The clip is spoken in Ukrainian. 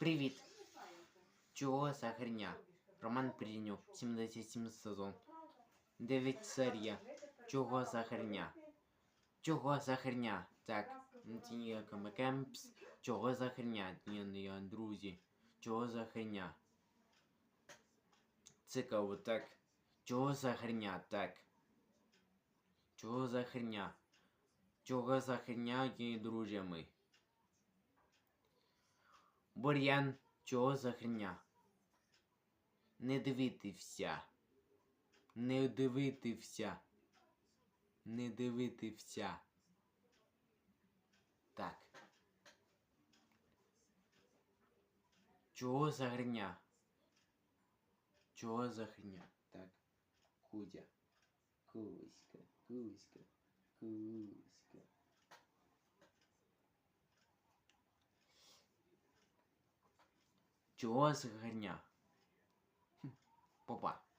Привіт. Чого за херня? Роман Пріню, 77 сезон. 9 серія. Чого за херня? Чого за херня? Так, Кемпс. Чого за херня? Ні, друзі. Чого за херня? Цікаво, так. Чого за херня? Так. Чого за херня? Чого за херня є друзями? Бур'ян, чого за херня? Не дивитися. Не дивитися. Не дивитися. Так. Чого за херня? Чого за херня? Так. Кудя. Кузька, Кузька, Кузька. За? Хм, Попа.